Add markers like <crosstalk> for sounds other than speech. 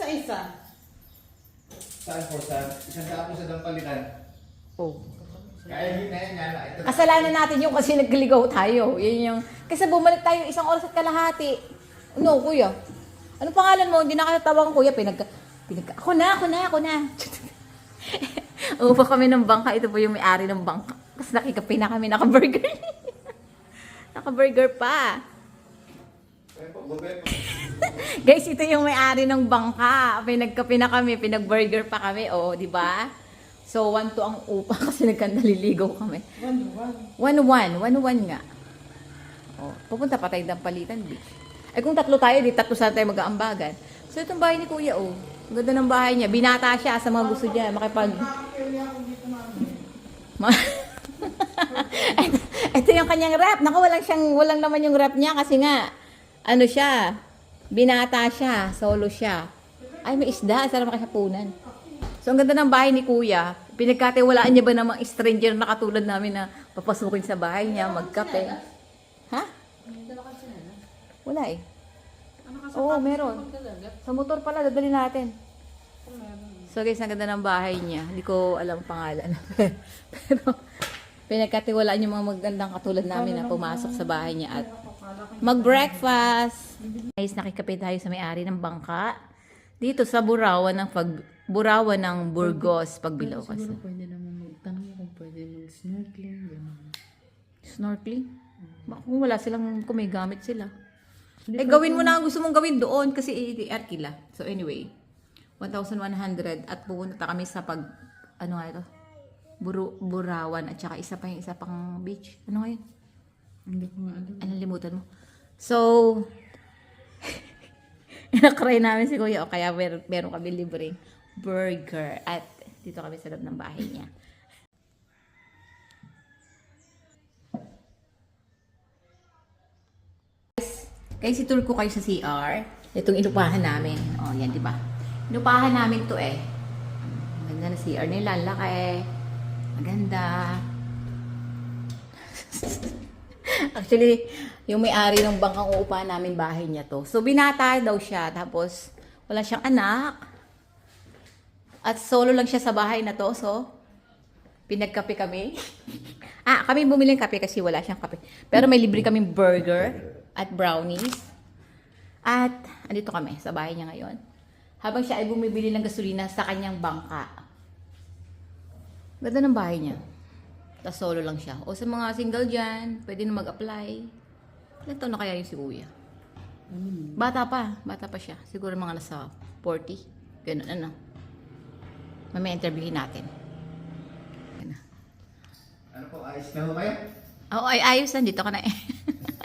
isa-isa. Saan po sa isang daan po sa dampalitan. Oh. Kaya hindi na yan yan. Ito. Kasalanan natin yung kasi nagligaw tayo. Yun yung... Kasi bumalik tayo isang oras at kalahati. No, kuya. Ano pangalan mo? Hindi na kita tawagan, kuya. Pinag... pinag ako na, ako na, ako na. <laughs> Upa kami ng bangka. Ito po yung may-ari ng bangka. Kasi nakikape na kami, naka-burger. <laughs> naka-burger pa. Po, gobyerno. <laughs> Guys, ito yung may-ari ng bangka. Pinagkape na kami, pinag-burger pa kami. O, di ba? So, one to ang upa <laughs> kasi nagkandaliligaw kami. One, one. One-one. One-one nga. Oh, pupunta pa tayo ng Palitan Beach. Ay kung tatlo tayo, di tatlo sana tayo mag-aambagan. So itong bahay ni Kuya, oh. Ganda ng bahay niya. Binata siya sa mga gusto niya. Makipag... <laughs> Ito, ito yung kanyang rap. Naku, walang siyang, walang naman yung rap niya kasi nga, ano siya, binata siya, solo siya. Ay, may isda. Sarap makasapunan. So, ang ganda ng bahay ni Kuya. Pinagkatiwalaan niya ba namang stranger na katulad namin na papasukin sa bahay niya, magkape? Ha? Wala eh. Oo, meron. Sa motor pala, dadali natin. So guys, ang ganda ng bahay niya. Hindi ko alam pangalan. <laughs> Pero pinagkatiwalaan yung mga magandang katulad namin na pumasok sa bahay niya at mag-breakfast. Guys, nakikape tayo sa may-ari ng bangka. Dito sa Burawan ng pag Burawan ng Burgos, pagbilaw kasi. Siguro pwede naman magtanong kung pwede mag-snorkeling. Snorkeling? Baka kung wala silang, kung may gamit sila. Eh, gawin mo na ang gusto mong gawin doon kasi i-arkila. So, anyway, 1,100 at pupunta kami sa pag, ano nga ito? Buru, Burawan at saka isa pa yung isa pang beach. Ano nga yun? Hindi ko nga alam. Ano limutan mo? So, <laughs> inakry namin si Kuya o kaya mer meron kami libreng burger at dito kami sa loob ng bahay niya. Guys, itour ko kayo sa CR. Itong inupahan namin. Oh, yan, di ba? Inupahan namin to eh. Ang Ganda na CR nila. Laki. Maganda. <laughs> Actually, yung may-ari ng bangkang uupahan namin bahay niya to. So, binata daw siya. Tapos, wala siyang anak. At solo lang siya sa bahay na to. So, pinagkape kami. <laughs> ah, kami bumili ng kape kasi wala siyang kape. Pero may libre kaming burger at brownies. At, andito kami sa bahay niya ngayon. Habang siya ay bumibili ng gasolina sa kanyang bangka. Ganda ng bahay niya. Tapos solo lang siya. O sa mga single dyan, pwede na mag-apply. Ilan taon na kaya yung si Kuya? Bata pa. Bata pa siya. Siguro mga nasa 40. Ganun, ano. Mamaya interviewin natin. Ano po, ayos na ho kayo? Oo, ay ayos na. Dito ka na eh. <laughs>